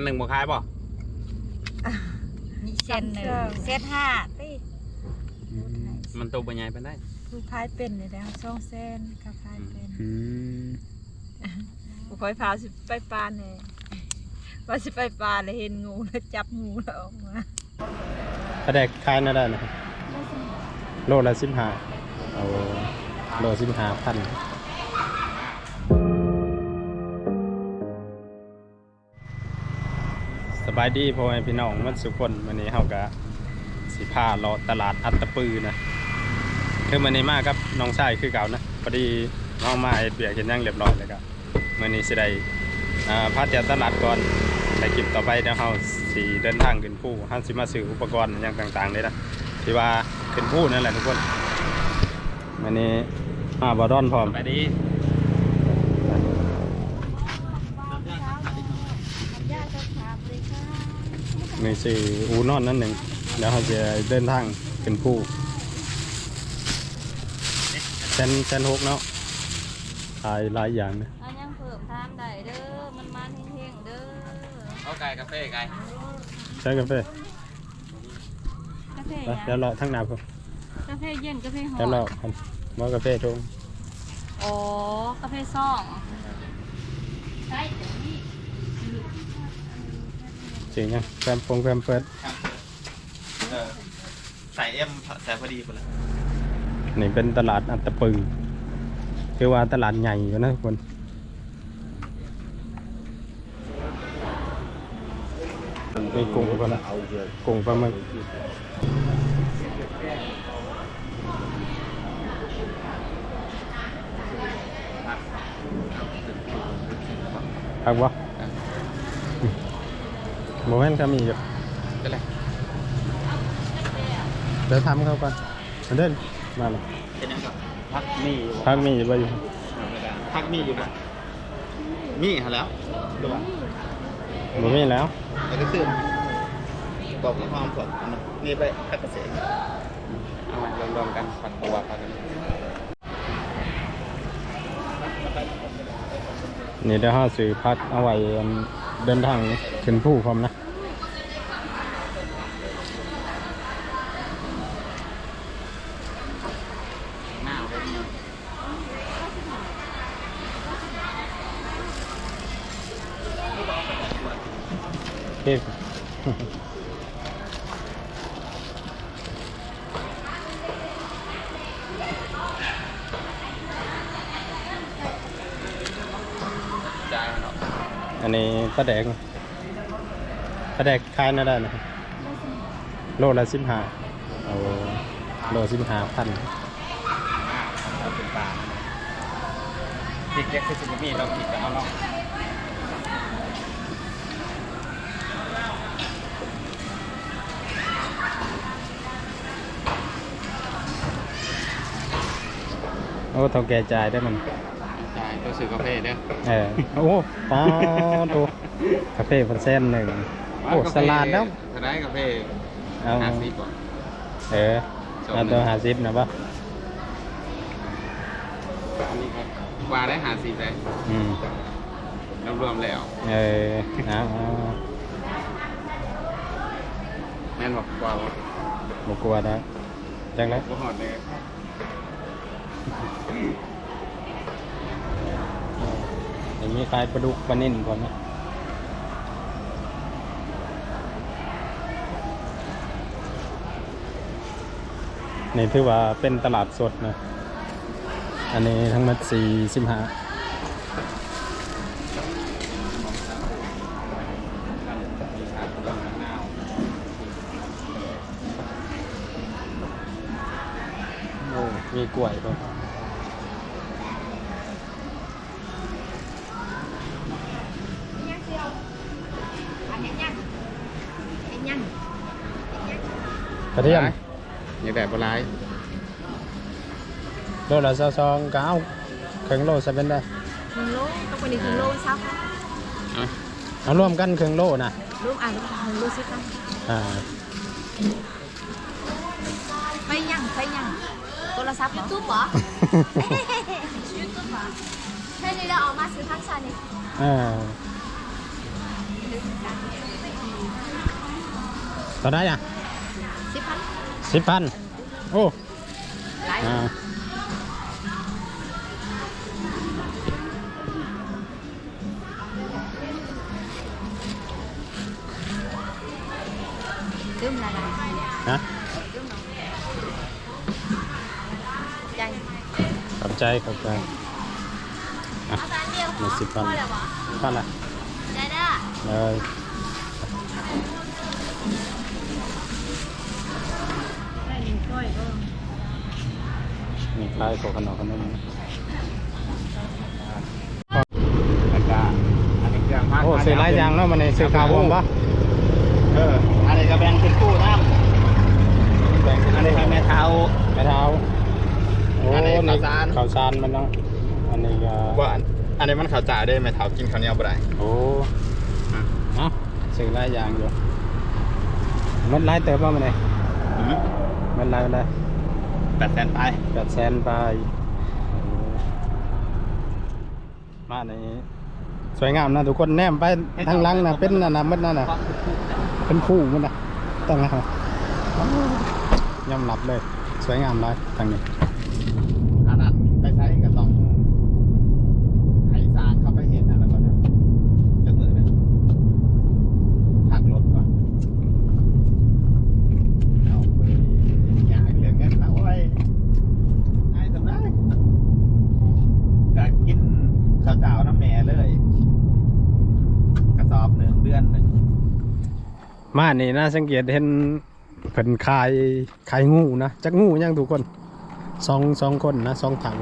นหนึ่งบ่ขายบ่นี่เซนหนึ่งเซนห้าตีมันตัวบ่ใหญ่ปานได้ลูกพายเป็นเลยแล้วช่องเส้นกับพายเป็นอืมบุคอยพาสิไปปลาเนี่ยว่าสิไปปลาเลยเห็นงูแล้วจับงูแล้วออกมาปลาแดกขายน่าได้นะโลละสิบห้าเอาโลสิ บาพันสบายดีพ่อแม่พี่น้องมันสุกคนวันนี้เฮาก็สิพาเลาะตลาดอัตตปือนะคือมันนี้มากครับน้องชายคือเก่านะพอดีน้องมาเอ็ดเบียกเห็นยังเรียบร้อยแล้วก็มื่อนี้สิได้พาเที่ยวตลาดก่อนในคลิปต่อไปเดี๋ยวเฮาสิเดินทางขึ้นภูเฮาสิมาซื้ออุปกรณ์อย่างต่างๆเลยนะที่ว่าขึ้นภูนั่นแหละทุกคนวันนี้มาบอดอนพร้อมสบายดี มีสื่ออูนอนนั่นหนึ่งเดี๋ยวเขาจะเดินทางขึ้นภูเซนเซนหกเนาะขายหลายอย่างนะอันยังเพิ่มทามได้เด้อมันมันเฮงๆเด้อเอาไก่กาแฟไก่ใช้กาแฟกาแฟไปยาเดี๋ยวรอทั้งหนาผมกาแฟเย็นกาแฟหอเดี๋ยวรอมกันมอกาแฟทงอ๋อกาแฟซ่อง จริงยังแฟมฟงแฟมเฟิร์สเออใส่เอ็มใส่พอดีพุ่นละนี่เป็นตลาดอัตตปือคือว่าตลาดใหญ่อยู่นะทุกคนมีกุ้งก็ละกุ้งปลาหมึกครับวะ โมเมนต์ก็มีอยู่ก็เลยเดี๋ยวทำเข้าก่อนเอาเดินมาเลยเป็นยังครับพักมีอยู่พักมีอยู่บ่อยู่พักมีอยู่บ่มีหาแล้วดูว่าบ่มีแล้วแล้วก็ซื้อบอกมีความสดอันนั้นนี่ไปพักเกษตรเอามารวมๆกันปันตัวพักกันนี่เดี๋ยวห้าซื้อพักเอาไว้ เดินทางขึ้นผู้พร้อมนะ หน้าเลย เฮ้ย จ่ายมันออก อันนี้ปลาแดกปลาแดกขายน่าได้นะโลละสิบห้าเอาโลสิบห้าพันเอาเป็นปลาพริกเล็กคือสิบมีเราผิดก็เอาเนาะโอ้เท่าแก่จ่ายได้มัน จ่ายตัวซื้อกาแฟเด้อเออโอ้ป้าตัวคาเฟ่พันเส้นหนึ่งโอ้สลัดแล้วถ้าได้กาแฟเอาห้าสิบบ่เออเอาตัวหาซิปนะปะอันนี้ครับกว่าได้หาสิบเลยอืมรวมๆแล้ว เออเอาเอาแม่นบอกกว่าบ่บกลัวนะจังเลยบ่หอดเลย อย่างนี้คลายปลาดุกปลานิ่นก่อนนะนี่ถือว่าเป็นตลาดสดนะ อันนี้ทั้งหมดสี่สิบห้าโอ้มีกล้วยป่ะก ระเทียมยังแต่บ่ร้ายโลละซองๆก็เอาครึ่งโลใส่เป็นได้ครึ่งโลต้องวันนี้ครึ่งโลซับเอารวมกันครึ่งโลนะลูกอ่านลูกครึ่งโลสิครับอ่าไปยังไปยังโทรศัพท์ยูทูบเหรอยูทูบเหรอแค่นี้เราออกมาซื้อพักชานี่อ่าหรือต่อได้อะ สิบพันสิบพันโอ้หลายอ่าซื้อมาละฮะใจขอบใจขอบใจอะเอาแต่เดียวหนึ่งสิบพันพอแล้ววะพันละได้เด้อเลยได้หนึ่ง ก้อยก็มีคล้ายกับขนมขนมแล้วก็อันนี้เครื่องพักโอ้ซื้อหลายอย่างเนาะมันในซื้อข้าววงปะเอออันนี้ก็แบ่งเป็นคู่น้ำแบ่งอันนี้ก็แม่เท้าไม้เท้าโอ้อันนี้นี่ข้าวสารข้าวสารมันเนาะอันนี้ก็ว่าอันอันนี้มันข้าวจ่าได้แม่เท้ากินข้าวเหนียวบ่ได้โอ้เอ้าซื้อหลายอย่างอยู่มันหลายเติบป่ะมันเลย มันหลายมันได้แปดแสนไปแปดแสนไป มาในสวยงามนะทุกคนแนมไปทางหลังนะเป็นนั่นนะมันนั่นนะเป็นผู้มันนะตั้งนะครับยอมรับเลย สวยงามเลยทางนี้อันนั้นไปใช้ก็ต้องให้สร้างเข้าไปเห็นนะแล้วก็เนี่ยจักมือนะหักรถก่อนเอาไปอยากเหลือเงินแล้วไว้ให้ทำได้ก็กินข้าวเจ้าน้ำแม่เลย กระสอบหนึ่งเดือนหนึ่ง มานี่นะสังเกตเห็นเพิ่นขายขายงูนะจักงูยังทุกคนสองสองคนนะสองถัง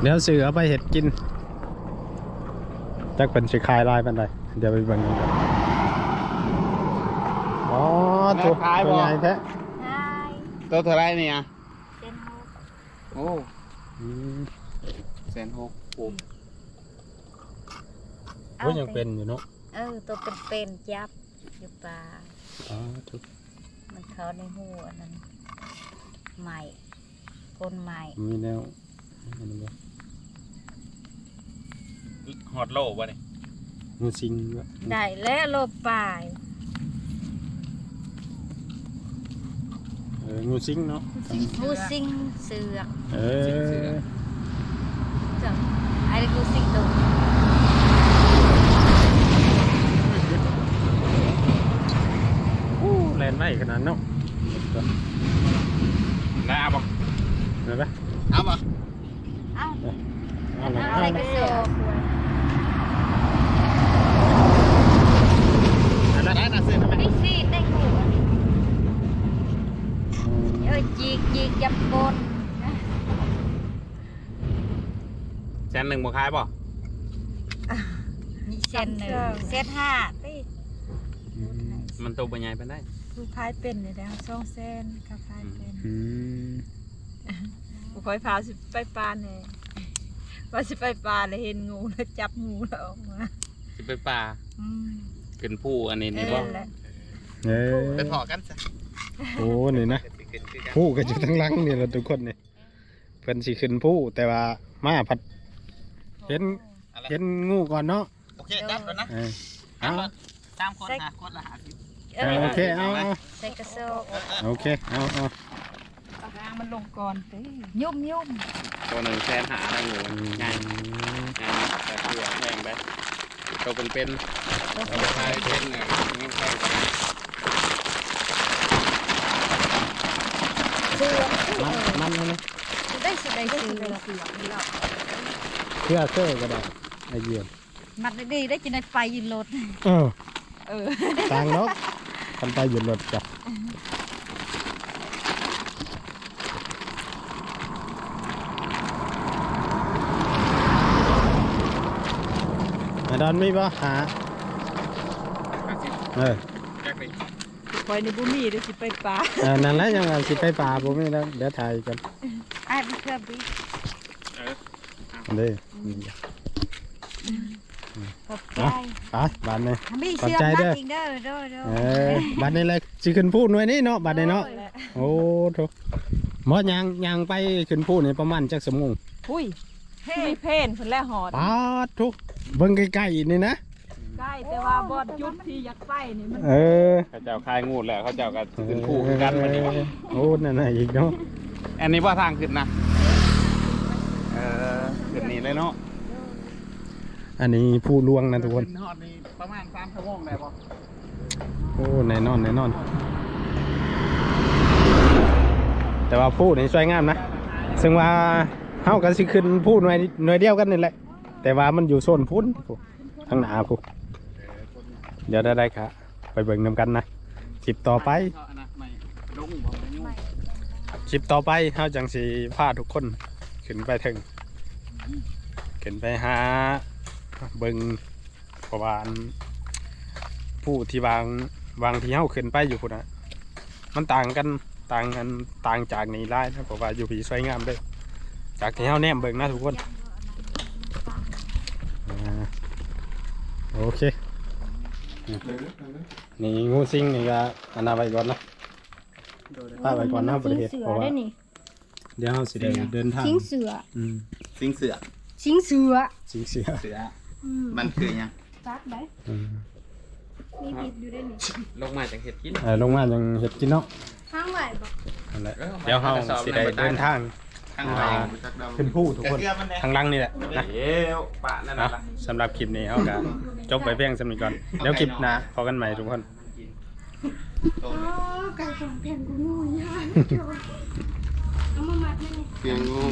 เดี๋ยวซื้อเอาไปเห็ดกินจักเป็นสิขายลายปันใดเดี๋ยวไปเบิ่งกันก่อนอ๋อตัวตัวใหญ่แท้ได้ตัวเท่าไรเนี่ยเต็มหกโอ้อืมแสนหก ปุ๊บโอ้ยยังเป็นอยู่เนาะเออตัวเป็นเป็นๆจับอยู่ปลาอ๋อทุกมันเขาในหูอันนั้นใหม่คนใหม่มีแนวอันนี้บ่หอดโลวะนี่งูสิงวะได้และโลบปลายเอองูสิงเนาะงูสิงเสือกเออจ้ะไอ้งูสิงตัว อู้แลน ไม่ขนาดเนาะได้เอาบ่เห็นปะเอาบ่เอ้าเอาเลยเอาเอาอะไรเลกระยโซกได้นะซื้อทำไมไอ้สิได้หูอันนี้เอ้ยจีกจีกจับกนแสนหนึ่งบ่ขายบ่เส้นหนึ่งเส้นห้าตีอืมมันตัวใหญ่ไปได้ ผู้พายเป็นเลยแล้วสองเส้นกับพายเป็นอืมผู้คอยพาสิไปปลาเนี่ยว่าสิไปปลาเลยเห็นงูแล้วจับงูแล้วออกมาสิไปป่าอืมขึ้นผู้อันนี้เอนี่บ่อแหละเอ้ยไปถอกันซะโอ้นี่นะผู้ก็อยู่ทั้งหลังนี่แหละทุกคนนี่เพิ่นสิขึ้นผู้แต่ว่ามาผัด เห็น เห็นงูก่อนเนาะโอเคจัดแล้วนะเออเอาสามคนหาคนละหาสิบ เอเอาอโอเคเอาเอาใส่กระโซกโอเคเอาเอาปลาหางมันลงก่อนเต้ยุ่มยุ่มตัวหนึ่งแสนหาอะไรอยู่อืมง่ายง่ายแต่เพื่อแพงได้ตัวเป็นเป็นตัวตัวขายเป็นเนี่ยนี่แพงกว่าเสือกมันมันเอาเลยได้สิได้เสือกเพื่อเสื้อก็ได้ไอเยี่ยมมัดดีๆได้จะได้ไฟยืนรถเออเออต่างเนาะ กันไปหยุดรถจ้ะไอ้ดอนมีป่ะหา เออแจ็คเลยคอยในบุมีเดี๋ยวสิไปปลาเออนั่นแหละยังว่าสิไปป่าผมไม่แล้วเดี๋ยวถ่ายกันไอ้มันเครื่องบิอันนี้ขอ บใจไปบ้านนี้ มีขอบเสื้อใจนัเด้กออีกเด้อเด้อเด้อเออบ้านนี้เลยสิขึ้นพูดหน่วยนี้เนาะบ้านนี้เนาะโอ้โถหมดยางยางไปขึ้นพูดนี่ประมาณจักสมงอุ้ยมีเพนเพิ่นแลหอดปาดทุกเบิ่งใกล้ๆนี่นะใกล้แต่ว่าบอดจุดที่อยากไปนี่มันเออเขาเจ้าคายงูแล้วเขาเจ้าก็ขึ้นคู่คือกันมานี่โอ้นั่นน่ะอีกเนาะอันนี้ว่าทางขึ้นนะเออขึ้นนี่เลยเนาะ อันนี้ผู้ลวงนะทุกคนขึ้ฮอดนี่ประมาณ3ชั่วโมงได้บ่โอ้แน่นอนแน่นอน แต่ว่าผู้นี่สวยงามนะ ซึ่งว่าเฮากันสิขึ้นผู้หน่วยหน่วยเดียวกันนี่แหละ แต่ว่ามันอยู่โซนพุ่นผู้ข้างหน้าผู้เดี๋ยวได้ได้ครับไปเบิ่งนำกันนะคลิปต่อไปเอาอันนั้นไม่ลงบ่ไม่ยุ่งคลิปต่อไปเฮาจังสิพาทุกคน ขึ้นไปถึงขึ้นไปหา เบิ่งเพราะว่าอันผู้ที่วางวางที่เฮาขึ้นไปอยู่พุ่นนะมันต่างกันต่างกันต่างจากนี้หลายนะเพราะว่าอยู่ผีสวยงามเด้อจากที่เฮาแนมเบิ่งนะทุกคนอ่าโอเคนี่งูซิงนี่ก็อันนาไปก่อนนะพาไปก่อนนะประเทศเสือเพราะว่าได้นี่เดี๋ยวเราสิได้เดินทางทิ้งเสืออืมสิงเสือทิ้งเสือสิงเสือเสืออื มมันคือหยังจักได้อืมมีผิดอยู่ได้นี่ลงมาจากเห็ดกิน เออลงมายังเห็ดกินเนาะข้างไหวบอกนั่นแหละเออเดี๋ยวเราสิได้เดินทาง ข้างในขึ้นผู้ทุกคนเกลือมันแน่ทางหลังนี่แหละนะเอ้วปะนั่นเนาะน่ะสำหรับคลิปนี้เอาก็จบไปเพียงสำนี้ก่อนเดี๋ยวคลิปหนะพอกันใหม่ทุกคนอ๋อไก่ของแผ่นกูงูยากเอามามัดนั่นนี่เกียงงู